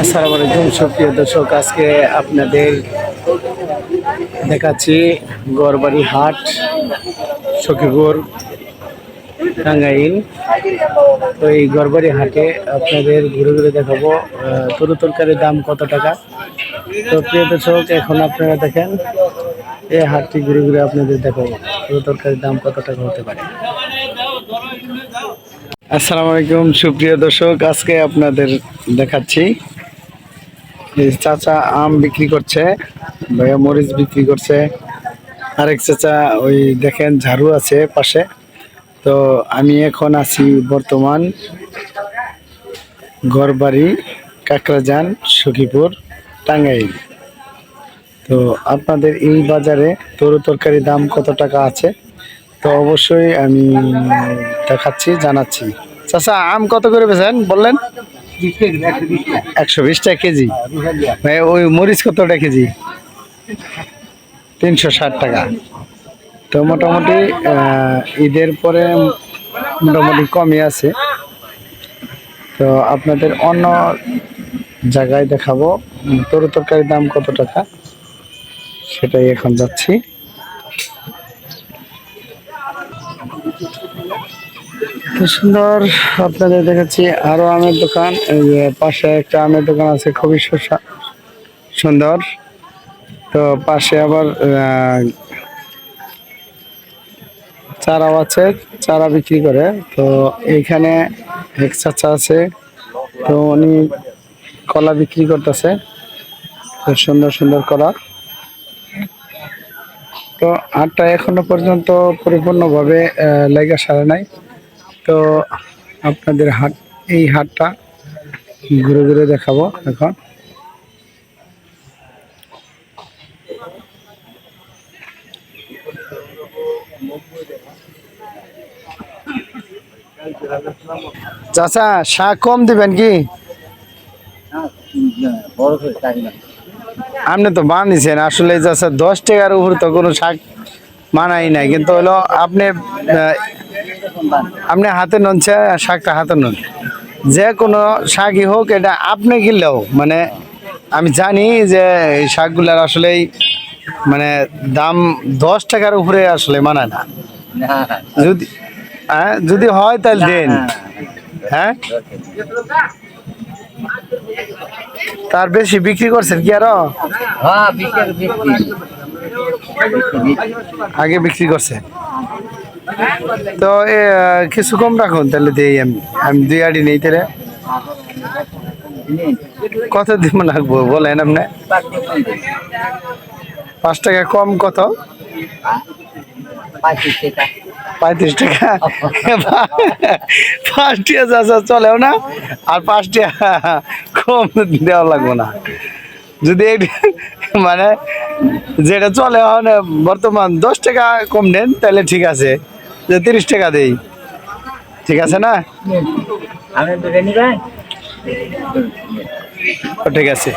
আসসালামু আলাইকুম, সুপ্রিয় দর্শক, আজকে আপনাদের দেখাচ্ছি গড়বাড়ি হাট, সখীপুর টাঙ্গাইল তো এই গড়বাড়ি হাটে আপনাদের ঘুরে ঘুরে দেখাবো তরু তরকারির দাম কত টাকা। তো প্রিয় দর্শক, এখন আপনারা দেখেন, এই হাটটি ঘুরে ঘুরে আপনাদের দেখাবো তরু তরকারির দাম কত টাকা হতে পারে। আসসালামু আলাইকুম, সুপ্রিয় দর্শক, আজকে আপনাদের দেখাচ্ছি চাচা আম বিক্রি করছে, ভাইয়া মরিচ বিক্রি করছে। আরেক চাচা ওই দেখেন ঝাড়ু আছে পাশে। তো আমি এখন আছি বর্তমান ঘরবাড়ি কাকরাজান সখীপুর, টাঙ্গাইল। তো আপনাদের এই বাজারে তরু তরকারি দাম কত টাকা আছে? তো অবশ্যই আমি দেখাচ্ছি, জানাচ্ছি। চাচা, আম কত করে বেছেন বললেন? একশো বিশ টাকা কেজি। ভাই, ওই মরিচ কত টাকা কেজি? তিনশো ষাট টাকা। তো মোটামুটি ঈদের পরে মোটামুটি কমই আছে। তো আপনাদের অন্য জায়গায় দেখাবো তরু তরকারির দাম কত টাকা? সেটাই এখন যাচ্ছি। সুন্দর আপনাদের দেখাচ্ছি আরও আমের দোকান, এই যে পাশে একটা আমের দোকান আছে, খুবই সুন্দর। তো পাশে আবার চারাও আছে, চারা বিক্রি করে। তো এইখানে এক চাচা আছে, তো উনি কলা বিক্রি করতেছে, খুব সুন্দর সুন্দর কলা। তো আটটা এখনও পর্যন্ত পরিপূর্ণভাবে লেগা সারে নাই। তো আপনাদের হাট, এই হাটটা ঘুরে ঘুরে দেখাবো এখন। চাচা শাক কম দিবেন কি? আপনি তো বানিয়েছেন, আসলে চাচা, দশ টাকার উপর তো কোনো শাক মানাই নাই, কিন্তু হলো আপনি আপনি হাতে নন শাকটা হাতে নন। যে কোনো শাকই হোক এটা আপনি কিনলেও মানে আমি জানি যে এই শাকগুলার আসলেই মানে দাম দশ টাকার উপরে আসলে মানায় না। যদি হ্যাঁ যদি হয় তাহলে দেন। হ্যাঁ। তার বেশি বিক্রি করছেন কি আরও? হ্যাঁ আগে বিক্রি করছে তো কিছু কম রাখুন তাহলে দেই আমি। আমি দুই আড়ি নেই তাহলে। কত দিব লাগবো বলেন আপনি? পাঁচ টাকা কম কত? পঁয়ত্রিশ টাকা। পাঁচ টাকা চাষা চলেও না, আর পাঁচ কম দেওয়া লাগবে না। যদি মানে যেটা চলে বর্তমান দশ টাকা কম নেন, তাহলে ঠিক আছে। যে তিরিশ টাকা দেই। ঠিক আছে না? ঠিক আছে।